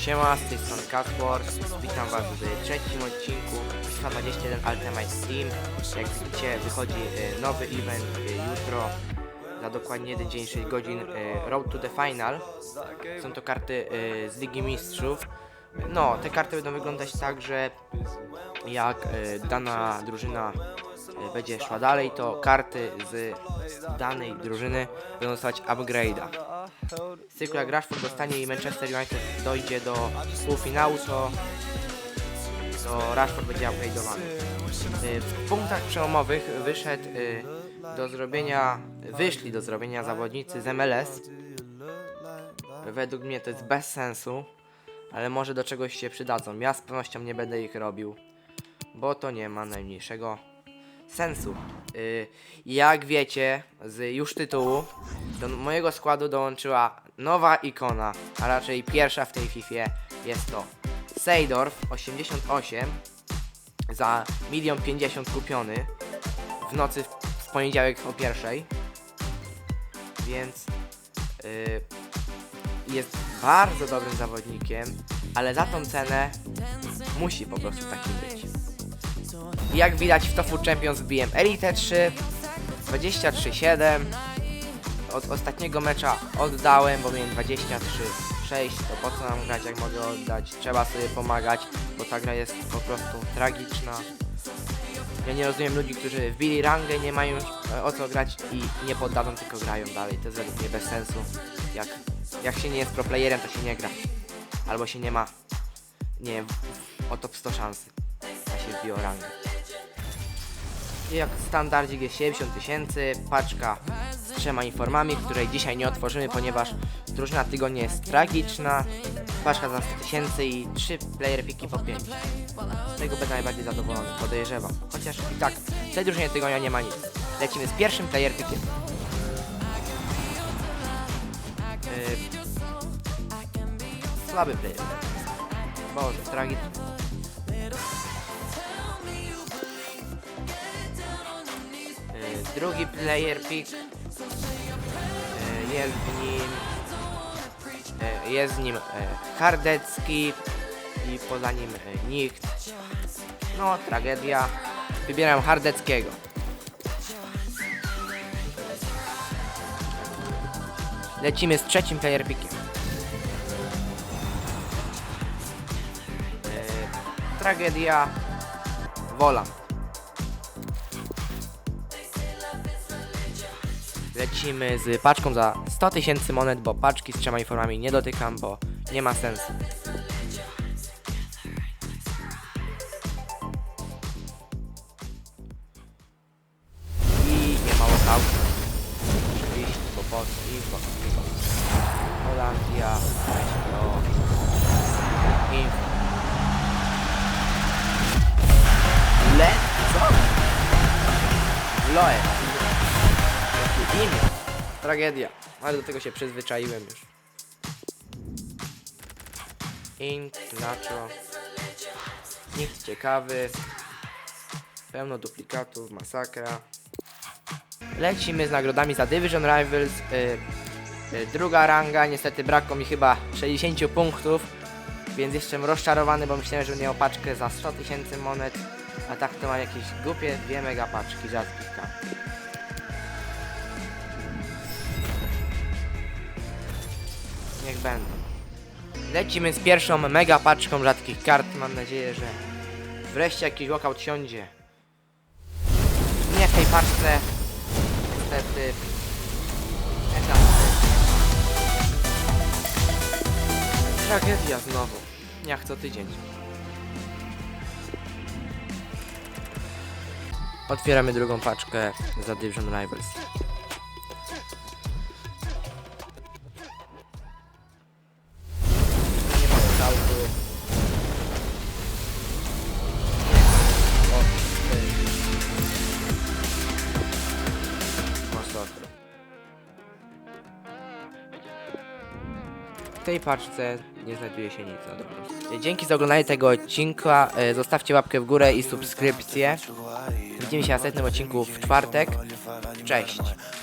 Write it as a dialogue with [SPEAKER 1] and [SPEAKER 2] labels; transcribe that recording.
[SPEAKER 1] Siema, z tej strony Catwar. Witam was w trzecim odcinku FIFA 21 Ultimate Team. Jak widzicie, wychodzi e, nowy event e, jutro za dokładnie 1 dzień 6 godzin e, Road to the Final. Są to karty z Ligi Mistrzów. No, te karty będą wyglądać tak, że jak dana drużyna będzie szła dalej, to karty z danej drużyny będą dostawać upgrade'a. Z cyklu jak Rashford dostanie i Manchester United dojdzie do półfinału, to, to Rashford będzie upgrade'owany. Y, W punktach przełomowych wyszedł y, do zrobienia, wyszli do zrobienia zawodnicy z MLS. Według mnie to jest bez sensu, ale może do czegoś się przydadzą. Ja z pewnością nie będę ich robił, bo to nie ma najmniejszego sensu. Y, Jak wiecie z już tytułu, do mojego składu dołączyła nowa ikona, a raczej pierwsza w tej FIFA. Jest to Seydorf 88 za 1 50 kupiony w nocy w, poniedziałek o pierwszej. Więc y, jest bardzo dobrym zawodnikiem, ale za tą cenę musi po prostu takim być. Jak widać w TOFU Champions wbiłem Elite 3 23-7 Od ostatniego mecza oddałem, bo miałem 23-6 To po co nam grać, jak mogę oddać? Trzeba sobie pomagać, bo ta gra jest po prostu tragiczna. Ja nie rozumiem ludzi, którzy wbili rangę, nie mają e, o co grać i nie poddadzą, tylko grają dalej. To jest według mnie bez sensu. Jak, jak się nie jest pro playerem, to się nie gra. Albo się nie ma, nie wiem, o top 100 szansy A się wbiło rangę jak standardzik jest 70 tysięcy, paczka z trzema informami, której dzisiaj nie otworzymy, ponieważ drużyna tygodnia jest tragiczna. Paczka za 100 tysięcy i 3 player piki po 5. Z tego będę najbardziej zadowolony, podejrzewam. Chociaż i tak w tej drużynie tygodnia nie ma nic. Lecimy z pierwszym player pikiem. Yy, słaby player. Boże, tragiczny. Drugi player pick y, jest w nim y, jest nim y, Hardecki i poza nim nikt. No tragedia. Wybieram Hardeckiego. Lecimy z trzecim player pickiem. Tragedia. Wolant Lecimy z paczką za 100 tysięcy monet, bo paczki z trzema informami nie dotykam, bo nie ma sensu. I nie ma walkoutu. Oczywiście, bo po i bo, i bo. Holandia, Tragedia. Ale do tego się przyzwyczaiłem już. Ink, Nacho. Nikt ciekawy. Pełno duplikatów, masakra. Lecimy z nagrodami za Division Rivals. Y, y, druga ranga, niestety brakło mi chyba 60 punktów. Więc jestem rozczarowany, bo myślałem, że miał paczkę za 100 tysięcy monet. A tak to ma jakieś głupie dwie mega paczki rzadkich kart. Będą. Lecimy z pierwszą mega paczką rzadkich kart. Mam nadzieję, że wreszcie jakiś walkout siądzie. Nie w tej paczce. Niestety. Tragedia znowu. Jak co tydzień. Otwieramy drugą paczkę za Division Rivals. W tej paczce nie znajduje się nic na. Dzięki za oglądanie tego odcinka. E, Zostawcie łapkę w górę i subskrypcję. Widzimy się na następnym odcinku w czwartek. Cześć.